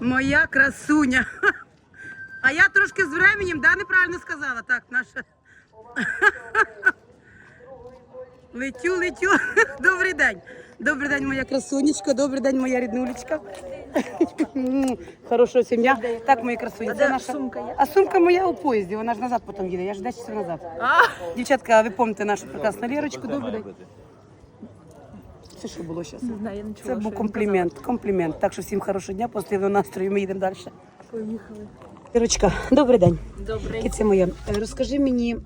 Моя красуня. А я трошки з временем, да, неправильно сказала. Так, наша. Летю, летю. Добрий день. Добрий день, моя красунечка. Добрий день, моя ріднулечка. Хороша сім'я. Так, мої красуні. Це наша сумка є. А сумка моя у поїзді. Вона ж назад потім їде. Я ж 10 часов назад. Дівчатка, ви пам'ятаєте нашу прекрасну Лірочку. Добрий день. Це що було зараз? Не знаю, я не чула, Це був комплімент, комплімент. Так що всім хорошого дня, позитивного настрою. Ми їдемо далі. Поїхали. Ірочка, добрий день. Добрий. Кіце моя, е, розкажи мені,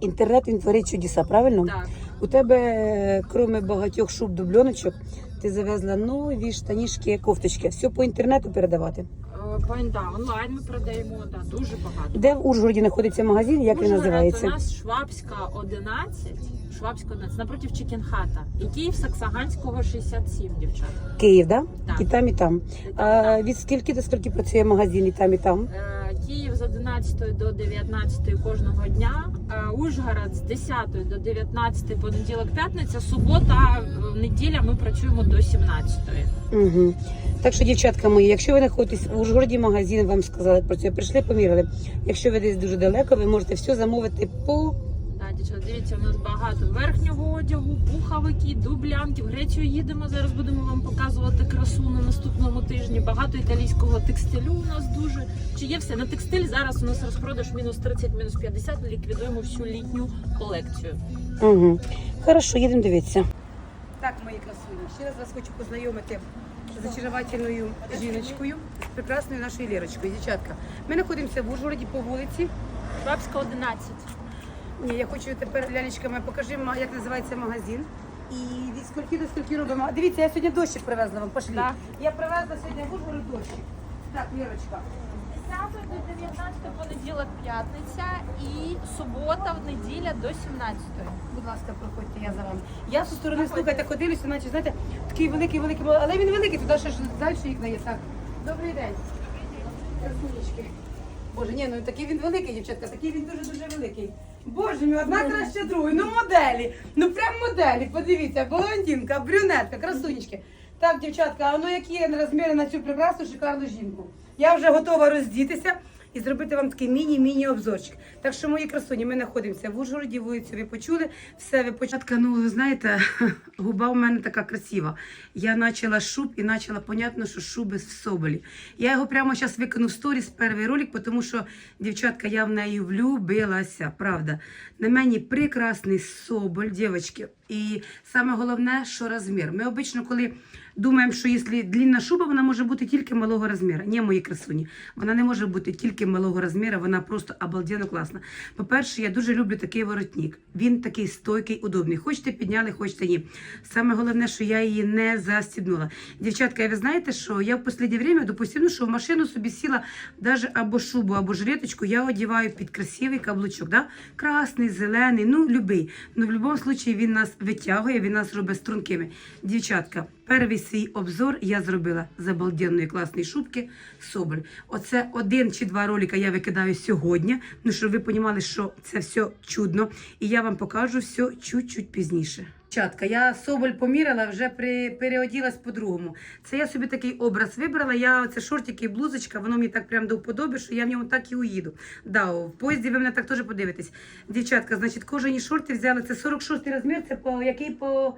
інтернет він творить чудеса, правильно? Так. У тебе, крім багатьох шуб дубльоночок, ти завезла нові штанішки, кофточки. Все по інтернету передавати. Е, Пань, онлайн ми продаємо да, дуже багато. Де в Ужгороді знаходиться магазин, як він Ужгород називається? У нас Швабська 11, Швабська 11, напротив Чекінхата. І Київ Саксаганського 67, дівчата. Київ, да? Так. І там, і там. І там, А, від скільки до скільки працює магазин, і там, і там? Е, Київ з 11 до 19 кожного дня, е, Ужгород з 10 до 19 понеділок, п'ятниця, субота, е, неділя ми працюємо до 17. Угу. Так що, дівчатка мої, якщо ви знаходитесь в Ужгороді, магазин вам сказали про це, прийшли, поміряли. Якщо ви десь дуже далеко, ви можете все замовити по дівчата, дивіться, у нас багато верхнього одягу, пуховики, дублянки. В Грецію їдемо. Зараз будемо вам показувати красу на наступному тижні. Багато італійського текстилю у нас дуже. Чи є все на текстиль? Зараз у нас розпродаж мінус 30, мінус 50. Ліквідуємо всю літню колекцію. Угу. Хорошо, їдемо дивитися. Так, мої красуні, ще раз вас хочу познайомити з очаровательною жіночкою, з прекрасною нашою Лірочкою. Дівчатка, ми знаходимося в Ужгороді по вулиці. Бабська 11. Ні, я хочу тепер лялечками покажи, як називається магазин. І від скільки до скільки робимо. Дивіться, я сьогодні дощик привезла вам. Пошлі. Да. Я привезла сьогодні в Ужгород дощик. Так, Лірочка. 10 до 19 понеділок, п'ятниця і субота, в неділя до 17. Будь ласка, проходьте, я за вами. Я зі сторони слухайте, ходилюся, наче знаєте, такий великий, великий, але він великий, туди ще ж далі вікна є. Так. Добрий день. Красунечки. Боже, ні, ну такий він великий, дівчатка, такий він дуже-дуже великий. Боже мій, одна краще другої. Ну моделі. Ну прям моделі. Подивіться, блондинка, брюнетка, красунечки. Так, дівчатка, а ну які розміри на цю прекрасну шикарну жінку? Я вже готова роздітися і зробити вам такий міні-міні обзорчик. Так що, мої красуні, ми знаходимося в Ужгороді, вулицю ви почули, все ви почули. Ну, ви знаєте, губа у мене така красива. Я почала шуб і почала, понятно, що шуби в соболі. Я його прямо зараз викину в сторіс, перший ролик, тому що, дівчатка, я в неї влюбилася, правда. На мені прекрасний соболь, дівчатки. І саме головне, що розмір. Ми обично, коли думаємо, що якщо длінна шуба, вона може бути тільки малого розміру. Ні, мої красуні. Вона не може бути тільки малого розміру, вона просто обалденно класна. По-перше, я дуже люблю такий воротник. Він такий стойкий, удобний. Хочете підняли, хочете ні. Саме головне, що я її не застібнула. Дівчатка, ви знаєте, що я в останнє время, допустимо, що в машину собі сіла навіть або шубу, або жилеточку, я одіваю під красивий каблучок. Да? Красний, зелений, ну любий. Ну в будь-якому випадку він нас витягує, він нас робить стрункими. Дівчатка, перший свій обзор я зробила з обалденної класної шубки Соболь. Оце один чи два ролика я викидаю сьогодні. Ну щоб ви розуміли, що це все чудно. І я вам покажу все чуть-чуть пізніше. Дівчатка, я соболь поміряла, вже при, переоділась по-другому. Це я собі такий образ вибрала. Я це шортики і блузочка, воно мені так прям до вподоби, що я в ньому так і уїду. Да, в поїзді ви мене так теж подивитесь. Дівчатка, значить, кожені шорти взяли. Це 46 розмір, це по який по.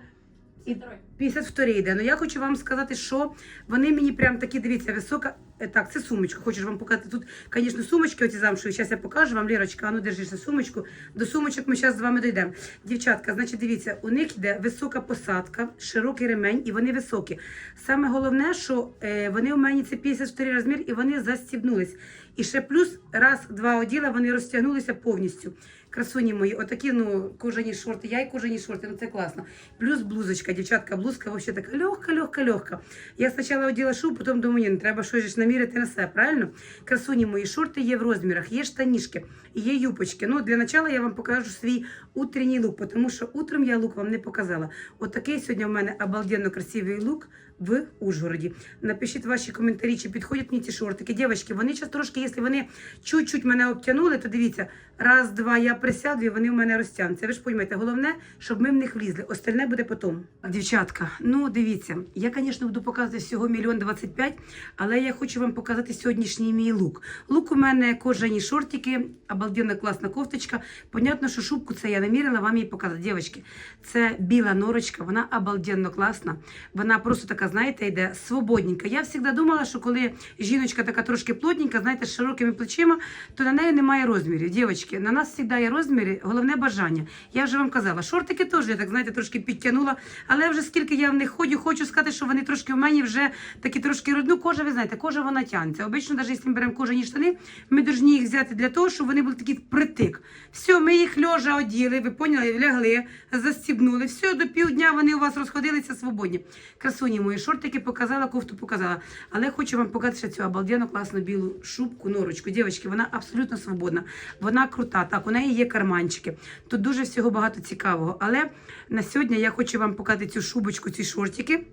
І 52 йде. Ну я хочу вам сказати, що вони мені прям такі, дивіться, висока. Е, Так, це сумочка. Хочу вам показати. Тут, звісно, сумочки оці замшові. Зараз я покажу вам, Лірочка, а ну держишся сумочку. До сумочок ми зараз з вами дійдемо. Дівчатка, значить, дивіться, у них йде висока посадка, широкий ремень, і вони високі. Саме головне, що е, вони у мене це 54 розмір, і вони застібнулись. І ще плюс раз, два оділа, вони розтягнулися повністю. Красуні мої, отакі ну кожані шорти, я й кожані шорти, ну це класно. Плюс блузочка, дівчатка, блузка взагалі така легка, легка, легка. Я спочатку оділа шубу, потім думаю, ні, ну, треба щось ж наміряти на себе, правильно? Красуні мої, шорти є в розмірах, є штанішки, є юпочки. Ну, для начала я вам покажу свій утренній лук, тому що утром я лук вам не показала. Отакий сьогодні в мене обалденно красивий лук, в Ужгороді. Напишіть ваші коментарі, чи підходять мені ці шортики. Дівчатки, вони зараз трошки, якщо вони чуть-чуть мене обтянули, то дивіться, раз, два, я присяду, і вони в мене розтягнуться. Ви ж розумієте, головне, щоб ми в них влізли. Остальне буде потім. Дівчатка, ну дивіться, я, звісно, буду показувати всього мільйон двадцять п'ять, але я хочу вам показати сьогоднішній мій лук. Лук у мене кожані шортики, обалденна класна кофточка. Понятно, що шубку це я намірила вам її показати. Дівчатки, це біла норочка, вона обалденно класна. Вона просто така, знаєте, йде свободненька. Я завжди думала, що коли жіночка така трошки плотненька, знаєте, з широкими плечима, то на неї немає розмірів. Дівчатки, на нас завжди є розміри, головне бажання. Я вже вам казала, шортики теж, я так знаєте, трошки підтягнула, але вже скільки я в них ходжу, хочу сказати, що вони трошки в мене вже такі трошки родну. Кожа, ви знаєте, кожа вона тягнеться. Обично, навіть якщо ми беремо кожані штани, ми повинні їх взяти для того, щоб вони були такі впритик. Все, ми їх льожа оділи, ви поняли, лягли, застібнули. Все, до півдня вони у вас розходилися свободні. Красуні мої шортики показала, кофту показала. Але хочу вам показати ще цю обалденну класну білу шубку, норочку. Дівчатки, вона абсолютно свободна. Вона крута. Так, у неї є карманчики. Тут дуже всього багато цікавого. Але на сьогодні я хочу вам показати цю шубочку, ці шортики.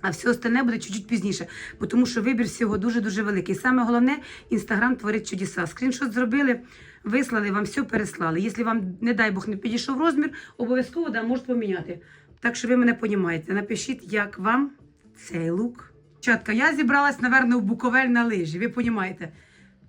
А все остальне буде чуть-чуть пізніше, тому що вибір всього дуже-дуже великий. Саме головне, інстаграм творить чудеса. Скріншот зробили, вислали, вам все переслали. Якщо вам, не дай Бог, не підійшов розмір, обов'язково да, можете поміняти. Так що ви мене розумієте. Напишіть, як вам цей лук. Чатка, я зібралась, напевно, в Буковель на лижі. Ви розумієте?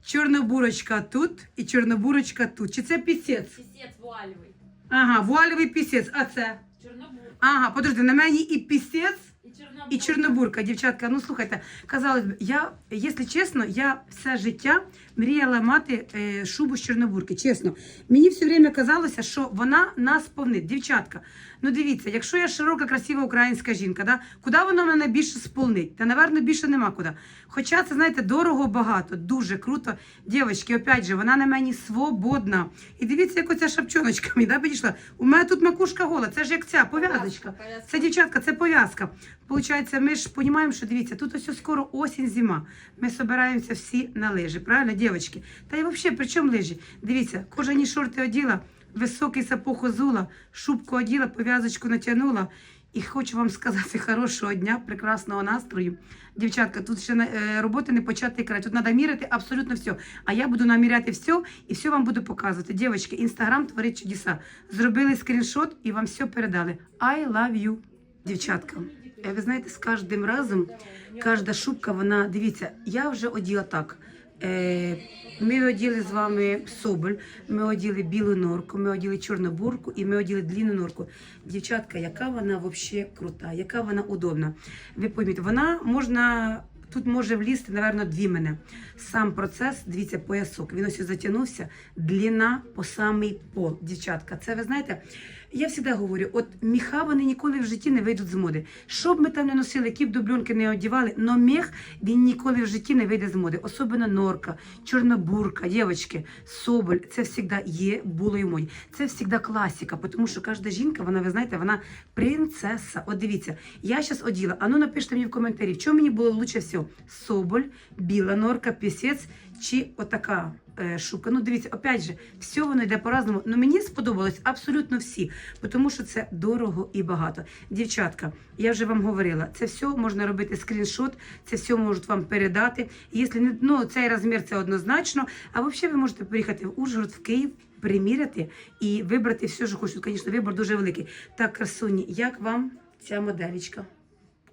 Чорнобурочка тут і чорнобурочка тут. Чи це пісець? Пісець вуальовий. Ага, вуальовий пісець, а це? Чорнобурка. Ага, подожди, на мені і пісець. І чорнобурка. І Чорнобурка, дівчатка, ну слухайте, казалось би, я, якщо чесно, я все життя мріяла мати е, шубу з Чорнобурки. Чесно, мені все время казалося, що вона нас повнить. Дівчатка, ну дивіться, якщо я широка, красива українська жінка, да, куди вона мене більше сповнить? Та, напевно, більше нема куди. Хоча це, знаєте, дорого, багато, дуже круто. Дівчатки, опять же, вона на мені свободна. І дивіться, як оця шапчоночка мені да, підійшла. У мене тут макушка гола, це ж як ця пов'язочка. Це дівчатка, це пов'язка. Получається, ми ж розуміємо, що дивіться, тут ось скоро осінь, зима. Ми збираємося всі на лижі, правильно, дівчатки? Та й взагалі, при чому лижі? Дивіться, кожані шорти оділа, високий сапог озула, шубку оділа, пов'язочку натягнула. І хочу вам сказати хорошого дня, прекрасного настрою. Дівчатка, тут ще е, роботи не почати край. Тут треба міряти абсолютно все. А я буду наміряти все і все вам буду показувати. Дівчатки, інстаграм творить чудеса. Зробили скріншот і вам все передали. I love you. Дівчатка, ви знаєте, з кожним разом кожна шубка, вона дивіться, я вже оділа так. Е, Ми оділи з вами соболь, ми оділи білу норку, ми оділи чорну бурку і ми оділи длінну норку. Дівчатка, яка вона взагалі крута, яка вона удобна. Ви пойміть, вона можна. Тут може влізти, напевно, дві мене. Сам процес, дивіться, поясок. Він ось затягнувся, длина по самий пол. Дівчатка, це ви знаєте, я завжди говорю: от міха вони ніколи в житті не вийдуть з моди. Що б ми там не носили, які б дубльонки не одягали, но міх він ніколи в житті не вийде з моди. Особливо норка, чорнобурка, дівчатки, соболь. Це завжди є, було і в моді. Це завжди класика, тому що кожна жінка, вона, ви знаєте, вона принцеса. От дивіться, я зараз оділа. А ну напишіть мені в коментарі, чому мені було лучше всього? Соболь, біла норка, пісець чи отака е, шубка. Ну, дивіться, опять же, все воно йде по-разному. Ну мені сподобалось абсолютно всі, тому що це дорого і багато. Дівчатка, я вже вам говорила, це все можна робити скріншот, це все можуть вам передати. Якщо не ну, цей розмір це однозначно. А взагалі ви можете приїхати в Ужгород, в Київ. Приміряти і вибрати все, що хочуть. Звісно, вибір дуже великий. Так, красуні, як вам ця моделечка?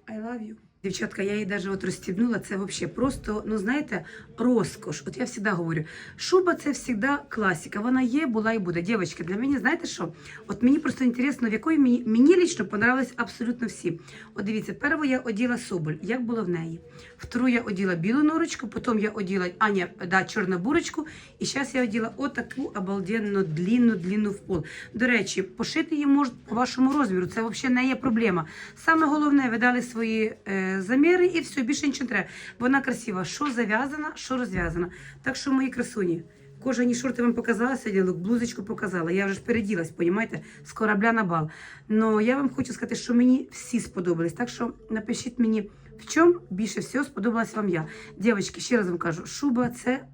I love you. Дівчатка, я її навіть от розстібнула, це взагалі просто, ну знаєте, розкош. От я завжди говорю, шуба це завжди класика. Вона є, була і буде. Дівчатки, для мене, знаєте що? От мені просто інтересно, в якої мені, мені лічно понравились абсолютно всі. От дивіться, першу я оділа соболь, як було в неї. Втору я оділа білу норочку, потім я оділа, а ні, да, чорну бурочку, і зараз я оділа отаку обалденну, длінну, длінну в пол. До речі, пошити її можуть по вашому розміру, це взагалі не є проблема. Саме головне, ви дали свої е, заміри і все, більше нічого не треба. Вона красива, що зав'язана, що розв'язана. Так що, мої красуні, Кожені шорти вам показала сьогодні, блузочку показала. Я вже ж переділась, понімаєте, з корабля на бал. Но я вам хочу сказати, що мені всі сподобались. Так що напишіть мені, в чому більше всього сподобалась вам я. Дівчатки, ще раз вам кажу, шуба це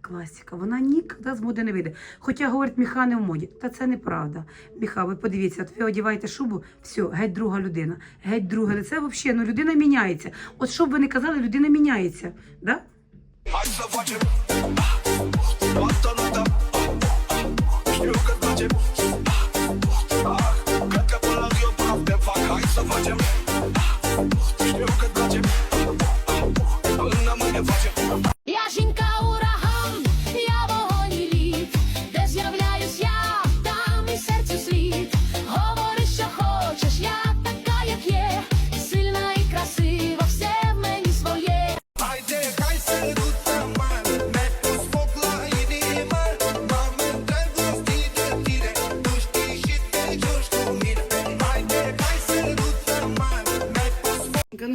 Класика, вона ніколи з моди не вийде. Хоча говорить, міха не в моді. Та це неправда. Міха, ви подивіться, от ви одіваєте шубу, все, геть друга людина, геть друге лице. Взагалі, ну людина міняється. От що б ви не казали, людина міняється. Да?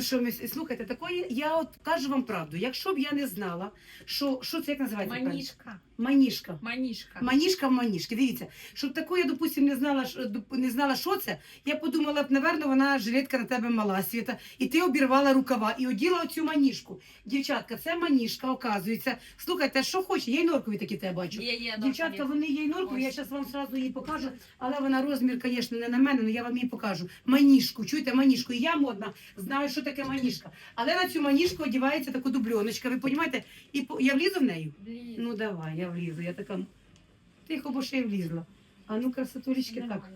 Що ми слухайте, такої я от кажу вам правду. Якщо б я не знала, що, що це як називається? правильно? Манішка. Манішка. Маніжка в маніжки. Дивіться, щоб такої, я, допустим, не знала, не знала, що це, я подумала б, напевно, вона жилетка на тебе мала світа, і ти обірвала рукава і оділа оцю маніжку. Дівчатка, це маніжка, оказується. Слухайте, що хоче, я й норкові такі тебе бачу. Є, є, Дівчатка, вони є й норкові, я зараз вам сразу її покажу, але вона розмір, звісно, не на мене, але я вам її покажу. Маніжку, чуєте, маніжку. І я модна, знаю, що таке маніжка. Але на цю маніжку одівається таку дубльоночка, ви розумієте? І я влізу в неї? Ну давай, я влізу. Я така тихо, бо ще й влізла. А ну красотулечки, так.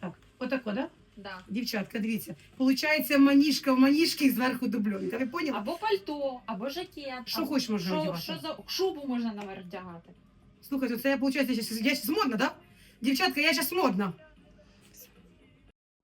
Так, отако, да? Да. Дівчатка, дивіться. Получається маніжка в маніжки і зверху дубльонка. Ви поняли? Або пальто, або жакет. Що або- хочеш можна що, одягати? що за шубу можна наверх вдягати? Слухайте, це я, виходить, я щас, я щас модна, да? Дівчатка, я зараз модна.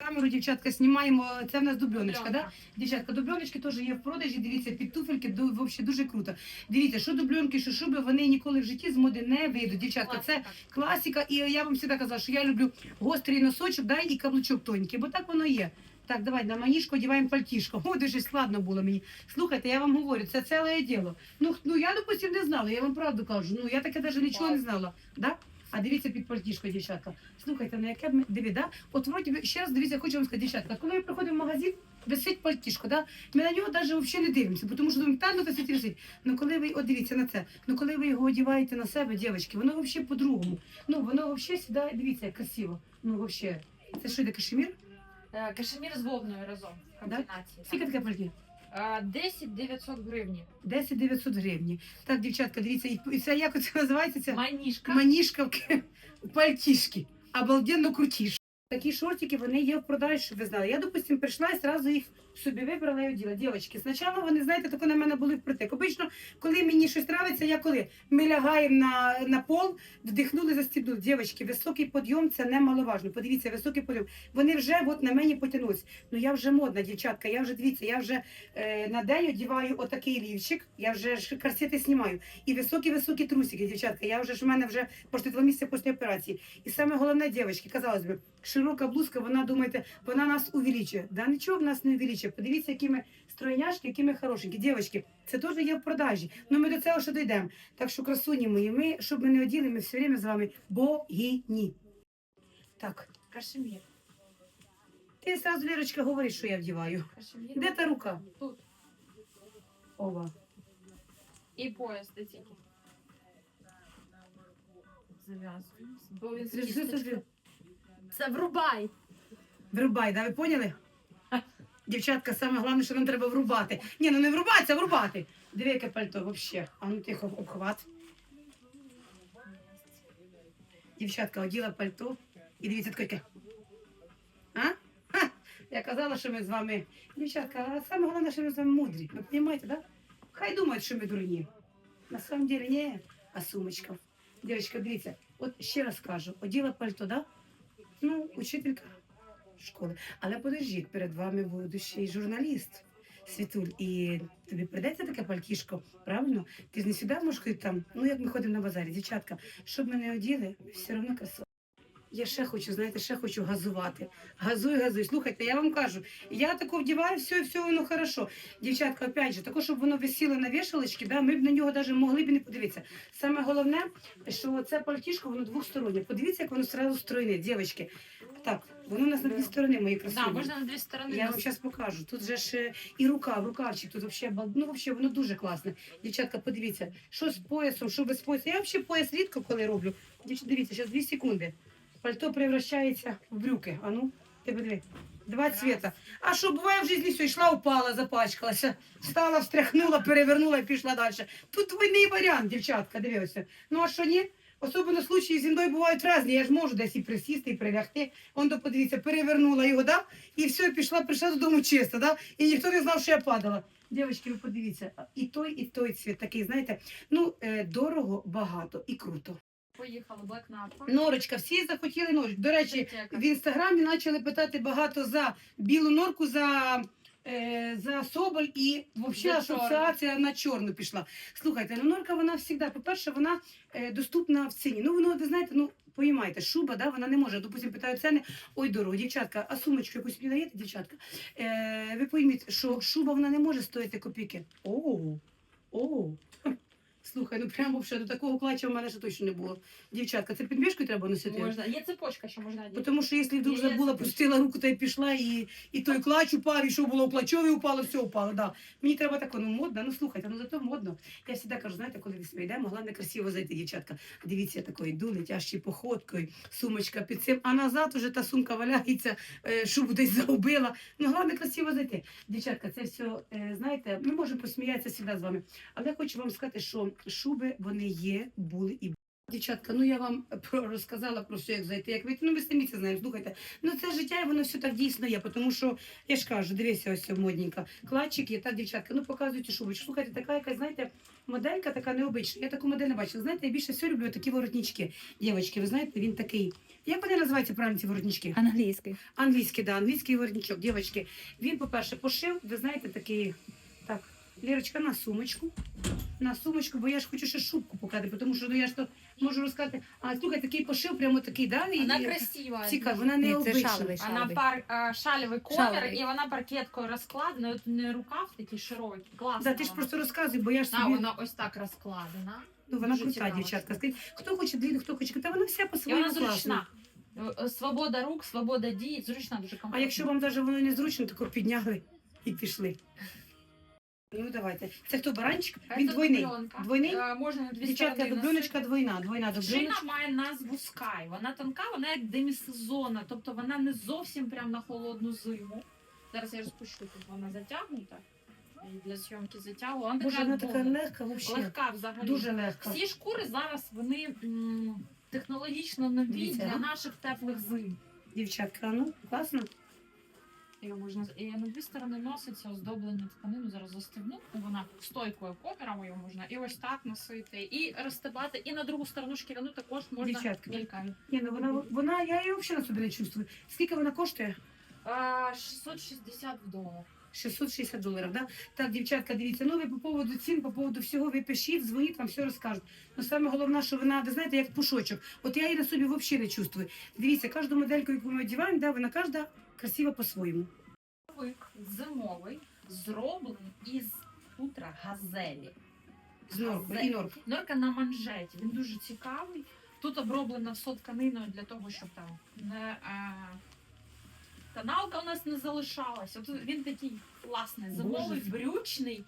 Камеру, дівчатка, знімаємо. Це в нас дубльоночка, да? Дівчатка, дубльоночки теж є в продажі. Дивіться, під туфельки ду- вообще дуже круто. Дивіться, що дубльонки, що шуби, вони ніколи в житті з моди не вийдуть. Дівчатка, це класика. І я вам завжди казала, що я люблю гострий носочок, да, і каблучок тонький, бо так воно є. Так, давай на маніжку одіваємо пальтішко. О, дуже складно було мені. Слухайте, я вам говорю, це ціле діло. Ну, ну я, допустим, не знала, я вам правду кажу. Ну я таке навіть нічого не знала. Да? А дивіться під пальтішко, дівчатка. Слухайте, на яке б ми диви, да? От вроді ще раз дивіться, хочу вам сказати, дівчатка, коли ми приходимо в магазин, висить пальтішко, да? Ми на нього навіть взагалі не дивимося, тому що думаємо, та ну висить висить. Ну коли ви, от дивіться на це, ну коли ви його одіваєте на себе, дівчатки, воно взагалі по-другому. Ну воно взагалі сідає, дивіться, як красиво. Ну взагалі. Це що йде кашемір? Е, Кашемір з вовною разом в комбінації. Скільки таке пальті? Е, 10 900 гривні. 10 900 гривень. Так, дівчатка, дивіться, і- це як це називається? Це Манішка. манішка в пальтішки. Обалденно крутіш. Такі шортики вони є в продажі, щоб ви знали. Я, допустим, прийшла і одразу їх собі вибрала і оділа. Дівчатки, спочатку вони, знаєте, тако на мене були впритик. Обично, коли мені щось нравиться, я коли ми лягаємо на, на пол, вдихнули, застібнули. Дівчатки, високий підйом це немаловажно. Подивіться, високий підйом. Вони вже от на мені потягнулись. Ну я вже модна, дівчатка. Я вже дивіться, я вже е, на день одіваю отакий лівчик, я вже ж знімаю. І високі-високі трусики, дівчатка. Я вже ж в мене вже пошли два місяці після операції. І саме головне, дівчатки, казалось би, широка блузка, вона думаєте, вона нас увеличує. Да нічого в нас не увеличує. Подивіться, які ми стройняшки, які ми хорошенькі. Дівчатки, це теж є в продажі. Ну ми до цього ще дійдемо. Так що, красуні мої, ми, щоб ми не оділи, ми все время з вами богині. Так, Кашемір. ти зразу, Лірочка, говориш, що я вдіваю. Кашемір. Де та рука? Тут. Ова. І пояс де тільки. Зав'язуємо. Бо він. Це врубай. Врубай, да, ви поняли? Дівчатка, саме головне, що нам треба врубати. Ні, ну не врубатися, а врубати. Диви, яке пальто вообще. А ну тихо, обхват. Дівчатка оділа пальто. І дивіться таке. А? Я казала, що ми з вами. Дівчатка, а саме головне, що ми з вами мудрі. Ви розумієте, да? Хай думають, що ми дурні. На самом деле, ні, а сумочка. Дівчатка, дивіться, от ще раз кажу, оділа пальто, да? Ну, учителька школи. Але подождіть, перед вами будущий журналіст. Світуль, і тобі прийдеться таке пальтішко, правильно? Ти ж не сюди можеш ходити там, ну як ми ходимо на базарі, дівчатка, щоб ми не оділи, все одно красиво. Я ще хочу, знаєте, ще хочу газувати. Газуй, газуй. Слухайте, я вам кажу, я тако вдіваю, все, все воно хорошо. Дівчатка, опять же, тако, щоб воно висіло на вішалочки, да, ми б на нього навіть могли б не подивитися. Саме головне, що це пальтішко, воно двостороннє. Подивіться, як воно сразу стройне, дівчатки. Так, Воно у нас на дві сторони, мої красиві. Да, можна на дві сторони. Я вам зараз покажу. Тут же ж е, і рукав, рукавчик, тут вообще, ну, вообще воно дуже класне. Дівчатка, подивіться, що з поясом, що без пояса. Я взагалі пояс рідко коли роблю. Дівчата, дивіться, зараз дві секунди. Пальто превращається в брюки. А ну, ти подиви. Два цвіта. А що буває в житті, все, йшла, упала, запачкалася, встала, встряхнула, перевернула і пішла далі. Тут двойний варіант, дівчатка, дивися. Ну а що ні? Особливо случаї зі мною бувають різні. Я ж можу десь і присісти, і прилягти. Он то подивіться, перевернула його, да? І все, пішла, прийшла додому чисто, да? І ніхто не знав, що я падала. Дівчатки, ви подивіться, і той, і той цвіт такий, знаєте, ну е, дорого, багато і круто. Black Napa. Норочка, всі захотіли норочку. До речі, в інстаграмі почали питати багато за білу норку, за, за соболь і взагалі асоціація на чорну пішла. Слухайте, ну норка вона завжди, по-перше, вона е, доступна в ціні. Ну, воно, ви знаєте, ну. Поїмайте, шуба, да, вона не може. Допустим, питають ціни, ой, дорого, дівчатка, а сумочку якусь мені даєте, дівчатка? Е, ви пойміть, що шуба вона не може стоїти копійки. Оу, о. Слухай, ну прямо вже до такого клача в мене ще точно не було. Дівчатка, це під треба носити? Можна. Є цепочка, що можна одягти. Тому що якщо вдруг Є, забула, пустила руку та й пішла, і, і той клач упав, і що було, клачові упало, все упало. Да. Мені треба таке, ну модно, ну слухайте, ну зато модно. Я завжди кажу, знаєте, коли ми йдемо, головне красиво зайти, дівчатка. Дивіться, я такою йду, летящою походкою, сумочка під цим, а назад уже та сумка валяється, е, шубу десь загубила. Ну, головне красиво зайти. Дівчатка, це все, знаєте, ми можемо посміятися завжди з вами. Але я хочу вам сказати, що шуби вони є, були і Дівчатка, ну я вам про розказала про все, як зайти, як вийти. Ну ви самі це знаєте. Слухайте, ну це життя, і воно все так дійсно є. Тому що я ж кажу, дивися, ось модненька. Клатчик є, та дівчатка, ну показуйте шубочку. Слухайте, така якась, знаєте, моделька така необична. Я таку модель не бачила. Знаєте, я більше всього люблю такі воротнички. Дівчатки, ви знаєте, він такий. Як вони називаються правильно ці воротнички? Англійський. Англійський, да, англійський воротничок, дівчатки. Він, по-перше, пошив, ви знаєте, такий. Так, Лірочка, на сумочку. На сумочку, бо я ж хочу ще шубку показати, тому що ну я ж то можу розказати. А слухай, такий пошив, прямо такий, да? і- Вона і- красива. Цікаво, вона Ні, не це обична. шаловий, Вона пар а, шалевий колір, Шалевий. і вона паркеткою розкладена. От не рукав такий широкий. Класно. Да, ти ж вона. просто розказуй, бо я ж А, собі... вона ось так розкладена. ну, вона дуже крута, цікава. дівчатка. Скажіть, хто хоче длинну, хто хоче, та вона вся І по-своєму вона класна. зручна. Е, е, Свобода рук, свобода дій, зручна, дуже комфортна. А якщо вам навіть воно не зручно, то підняли і пішли. Ну, давайте. Це хто, баранчик? Він двойний. дубленка. Двойний? Е, Можна на дві Дівчатка, сторони дублюночка носити. двойна. Двойна Шина дублюночка. має назву Sky. Вона тонка, вона як демісезонна, тобто вона не зовсім прям на холодну зиму. Зараз я розпущу, тут вона затягнута. І для зйомки затягу. Вона Боже, така, вона така довга. легка взагалі. легка взагалі. Дуже легка. Всі шкури зараз вони м, технологічно нові Дивіться, для а? наших теплих зим. Дівчатка, ну, класно. Його можна і на дві сторони носиться оздоблення тканину. Зараз застебну. Вона стойкою коміром його можна і ось так носити, і розстебати, і на другу сторону шкіряну також можна Дівчатка. мільками. Ні, ну вона, вона, я її взагалі на собі не чувствую. Скільки вона коштує? А, 660 в долар. 660 доларів, да? Так, дівчатка, дивіться, ну ви по поводу цін, по поводу всього, ви пишіть, дзвоніть, вам все розкажуть. Ну саме головне, що вона, ви знаєте, як пушочок. От я її на собі взагалі не чувствую. Дивіться, кожну модельку, яку ми одягаємо, да, вона кожна красива по-своєму. Зимовий зроблений із хутра газелі. З норкою і норкою. Норка на манжеті. Він дуже цікавий. Тут оброблена все тканиною для того, щоб там не е, тоналка у нас не залишалась. От він такий класний, зимовий, Боже. брючний.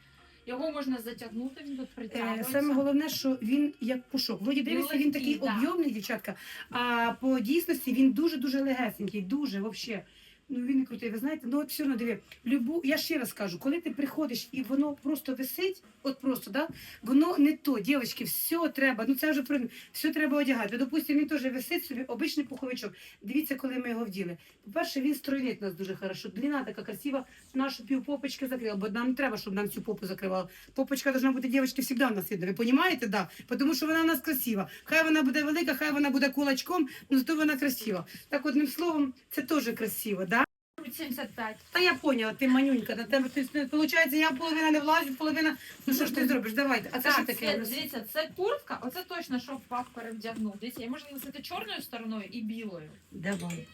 Його можна затягнути, він тут Е, притягується. саме головне, що він як пушок. Вроді дивишся, він легкий, такий да. об'ємний, дівчатка, а по дійсності він дуже-дуже легесенький, дуже взагалі. Ну він не крутий. Ви знаєте, ну от все одно диви. Любу, я ще раз кажу, коли ти приходиш і воно просто висить, от просто, да, воно не то, дівчатки, все треба. Ну це вже про все треба одягати. Допустимо, він теж висить собі, обичний пуховичок. Дивіться, коли ми його вділи. По-перше, він стройнить нас дуже хорошо. Длина така красива, нашу півпопочки закрила, бо нам не треба, щоб нам цю попу закривала. Попочка должна бути дівчатки завжди в нас видно. Ви розумієте? Да. Тому що вона в нас красива. Хай вона буде велика, хай вона буде кулачком, але зато вона красива. Так одним словом, це теж красиво, да? 75. Та я поняла, ти манюнька, на тебе ти виходить, я половина не влазю, половина. Ну що ж ти зробиш? Давайте. А це що таке? у це, нас? дивіться, це куртка, оце точно, що впав перевдягнув. Дивіться, я можу носити чорною стороною і білою. Давай.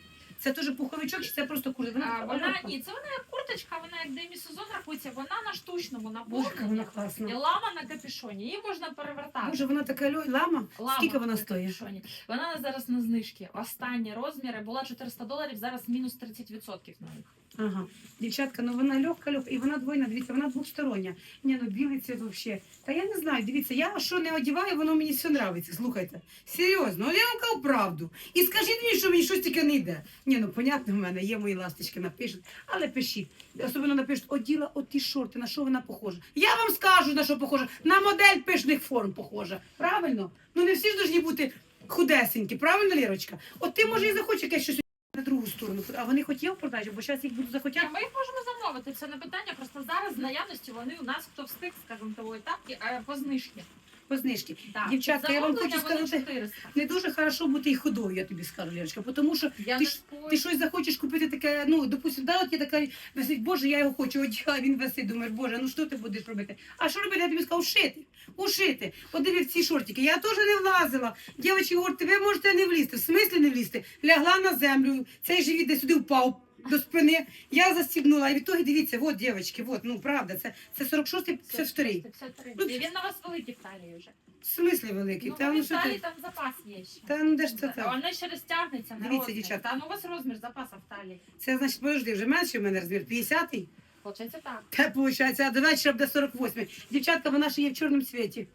Це теж пуховичок, чи це просто куртка? А, така вона ні, це вона як курточка, вона як демісезон рахується, вона на штучному Боже, вона класна. І лама на капюшоні, її можна перевертати. Боже, вона така льо- лама. Лама Скільки вона на стоїть? капюшоні. Вона зараз на знижки. Останні розміри була 400 доларів, зараз мінус 30% на них. Ага. Дівчатка, ну вона легка, легка, і вона двойна, дивіться, вона двостороння. Ні, ну білий цвіт взагалі. Та я не знаю, дивіться, я що не одягаю, воно мені все нравиться. Слухайте. Серйозно, от я вам кажу правду. І скажіть мені, що мені щось таке не йде. Ні, ну понятно, в мене є мої ласточки, напишуть, але пишіть. Особливо напишуть, оділа от ті шорти, на що вона похожа. Я вам скажу, на що похожа. На модель пишних форм похожа. Правильно? Ну не всі ж повинні бути худесенькі, правильно, Лірочка? От ти може і захочеш якесь щось другу сторону, а вони хотіли в продажі, бо зараз їх будуть захотіти. Ми їх можемо замовити, це не питання. Просто зараз з наявності вони у нас хто встиг, скажімо, того етапі, а по знижки. По знижки. Так. Дівчатка, я вам хочу сказати, 400. Не дуже хорошо бути і худою, я тобі скажу, Лірочка, тому що Я ти ж- ти щось захочеш купити таке, ну, допустим, да, от є така висить, боже, я його хочу, одягаю, він висить, думаєш, боже, ну що ти будеш робити? А що робити? Я тобі сказав, ушити, ушити. От диви в ці шортики. Я теж не влазила. Дівчатки говорять, ви можете не влізти. В смислі не влізти? Лягла на землю, цей живіт десь сюди впав. До спини я застібнула, і від того дивіться, от дівчатки, от, ну правда, це, це 46-й, 52 53. Ну, він на вас великий в талії вже. В смислі великий? Ну, Та, ну, в що талії ти? там запас є ще. Та ну де ж це так? Вона ще розтягнеться на Дивіться, розмір. дівчата. Та ну у вас розмір запаса в талії. Це значить, подожди, вже менше в мене розмір, 50-й? Получається так. Те, виходить, а до вечора буде 48. Дівчатка, вона ще є в чорному цвіті.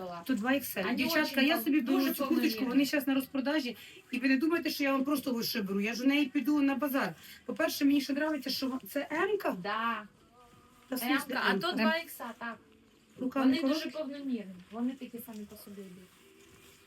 Була. Тут 2 XL. Вони Дівчатка, очень я собі дуже дуже цю курточку, вони зараз на розпродажі. І ви не думайте, що я вам просто лише беру. Я ж у неї піду на базар. По-перше, мені ще подобається, що це М-ка. Да. Та в смислі Емка, а М-ка. то 2 ікса, так. Рука Вони не дуже коротка. повномірні. Вони такі самі по собі йдуть.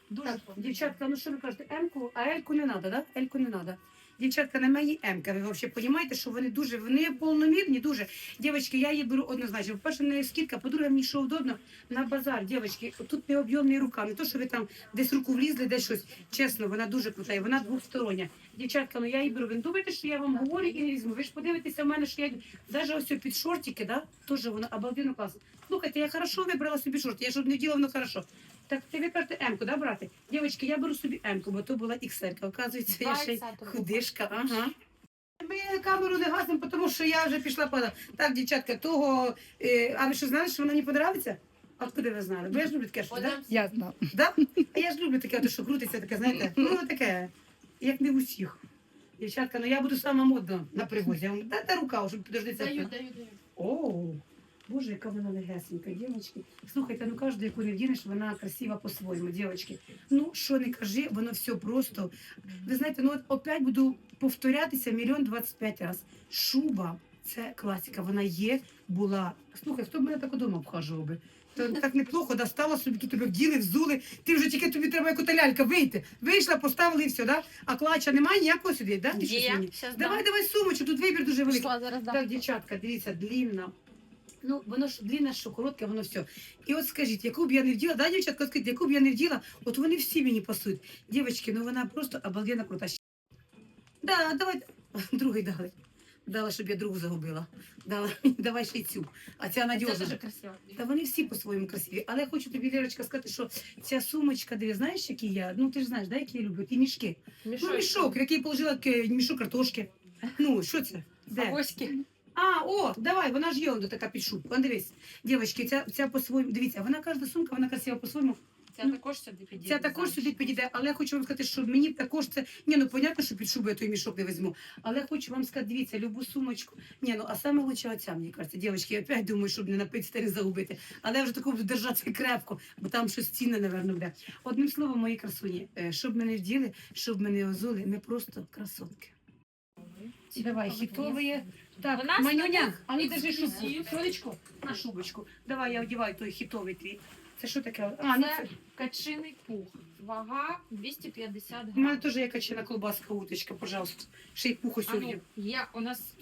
Дуже Так, повномірні. дівчатка, ну що ви кажете, М-ку, а L-ку не треба, да? L-ку не треба. Дівчатка, на М-ка. Ви взагалі розумієте, що вони дуже, вони повномірні, дуже. Дівчатки, я її беру однозначно. По-перше, не скидка, по-друге, мені що удобно на базар, дівчатки. Тут не об'ємні рука, не то, що ви там десь руку влізли, десь щось. Чесно, вона дуже крута, вона двостороння. Дівчатка, ну я її беру. Ви не думаєте, що я вам говорю і не візьму. Ви ж подивитеся в мене, що я навіть ось під шортики, да, теж вона обалденно класно. Слухайте, я хорошо вибрала собі шорти, я ж не діла, воно хорошо. Так ти ви кажете М-ку, да, брати? Дівчатки, я беру собі М-ку, бо то була XL. Оказується, я ще й худишка. Ага. Ми камеру не гасимо, тому що я вже пішла пада. Так, дівчатка, того. Е, а ви що знали, що вона мені подобається? А Откуди ви знали? Бо я ж люблю таке щось, да? Я знаю. Да? А я ж люблю таке, от, що крутиться, таке, знаєте, ну таке, як не в усіх. Дівчатка, ну я буду сама модна на привозі. Я вам дайте рука, щоб підожди це. Даю, даю, даю. О, Боже, яка вона легесенька, дівчатки. Слухайте, ну кожну, яку не вдінеш, вона красива по-своєму, дівчатки. Ну, що не кажи, воно все просто. Ви знаєте, ну от опять буду повторятися мільйон двадцять п'ять разів. Шуба це класика, вона є, була. Слухай, хто б мене так удома обхажував би? То так неплохо достала собі, тут тебе вділи, взули. Ти вже тільки тобі треба як ота лялька вийти. Вийшла, поставили і все, да? А клача немає ніякого сюди, да? Ти щось мені? Щас Давай, давай сумочку, тут вибір дуже великий. Пішла зараз, Так, дівчатка, дивіться, длінна. Ну, воно ж длінне, що коротке, воно все. І от скажіть, яку б я не вділа, да, дівчатка, скажіть, яку б я не вділа, от вони всі мені пасують. Дівчатки, ну вона просто обалденно крута. Да, давай, другий дали. Дала, щоб я другу загубила. Дала, давай ще й цю. А ця Це надіжна. дуже красиво. Та вони всі по-своєму красиві. Але я хочу тобі, Лірочка, сказати, що ця сумочка, диви, знаєш, які я? Ну ти ж знаєш, да, які я люблю? Ті мішки. Ну, мішок, який положила к- мішок картошки. Ну, що це? Де? Авоськи. А, о, давай, вона ж є он така під шубку. Он дивись. Дівчатки, ця, ця по-своєму, дивіться, вона кожна сумка, вона красива по-своєму. Ця Ну, також сюди підійде. Ця також сюди підійде, але я хочу вам сказати, що мені також це. Ні, ну понятно, що під шубу я той мішок не візьму. Але я хочу вам сказати, дивіться, любу сумочку. Ні, ну а саме лучше оця, мені кажеться, дівчатки, я опять думаю, щоб не та не загубити. Але я вже таку буду держати крепко, бо там щось цінне, напевно, буде. Одним словом, мої красуні, е, щоб мене вділи, щоб мене озули, ми просто красотки. Давай, хітові. Так, У нас Манюня, а ну держи шубку. Сонечко, на шубочку. Давай, я одіваю той хітовий твій. Це що таке? А, ну Це це. качиний пух. Вага 250 У мене грамів. теж є качена колбаска, уточка, пожалуйста. Ще й пуху А сьогодні. ну, є у нас,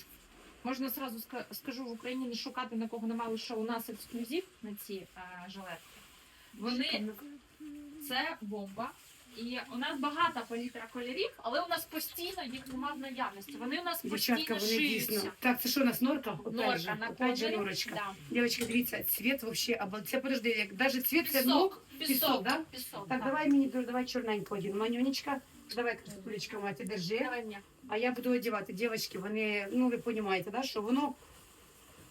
можна зразу ска- скажу, в Україні не шукати на кого немає, лише у нас ексклюзив на ці е, жилетки. Вони, це бомба. І у нас багата палітра кольорів, але у нас постійно їх немає в наявності. Вони у нас Дівчатка, постійно вони шиються. дійсно. Так, це що у нас норка? Опять же, Норка на опять же кольорі. норочка. Да. Дівчатка, дивіться, цвіт вообще, або це подожди, як даже цвіт це ну, Пісок, пісок, пісок, да? пісок. Так, давай мені, давай чорненько один. Манюнечка, Давай, красотулечка, маті, держи. Давай мені. А я буду одягати. Дівчатки, вони, ну ви розумієте, да, що воно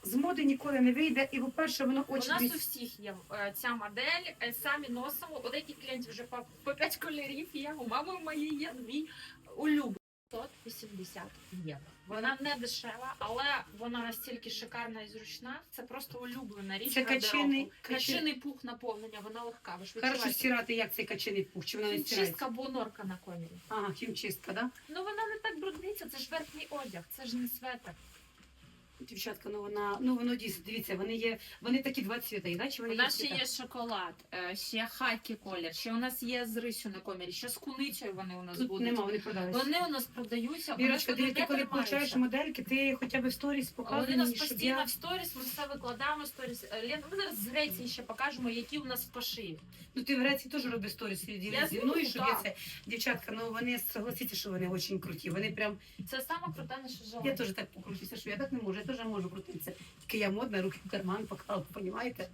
з моди ніколи не вийде. І, по-перше, воно У нас у всіх є е, ця модель, е, самі носимо. У деяких клієнтів вже по, по 5 кольорів є, у мами моєї є мій улюблений. 180 євро. Вона не дешева, але вона настільки шикарна і зручна. Це просто улюблена річ. Це гардеробу. качений- качений пух наповнення, вона легка. Ви ж Хорошо відчуваєте. стирати, як цей качений пух, чи вона не стирається? Чистка або норка на комірі. Ага, хімчистка, да? Ну вона не так брудниться, це ж верхній одяг, це ж не светр. Дівчатка, ну вона, ну воно дійсно, дивіться, вони є, вони такі два цвіта, да? Чи У вони нас ще є шоколад, е, ще хакі колір, ще у нас є з рисю на комірі, ще з куницею вони у нас Тут будуть. нема, вони продались. Вони у нас продаються. вони Ірочка, вони дивіться, коли получаєш модельки, ти хоча б в сторіс показуй Вони у нас постійно я... в сторіс, ми все викладаємо в сторіс. Е, Лен, ми зараз з Греції ще покажемо, які у нас пошиві. Ну ти в Греції теж робиш сторіс Я зі мною, щоб я це... Дівчатка, ну вони согласіться, що вони дуже круті. Вони прям, Це саме круте наше я теж так покрутюся, що я так не можу, теж можу крутитися. Тільки я модна, руки в карман поклала, розумієте?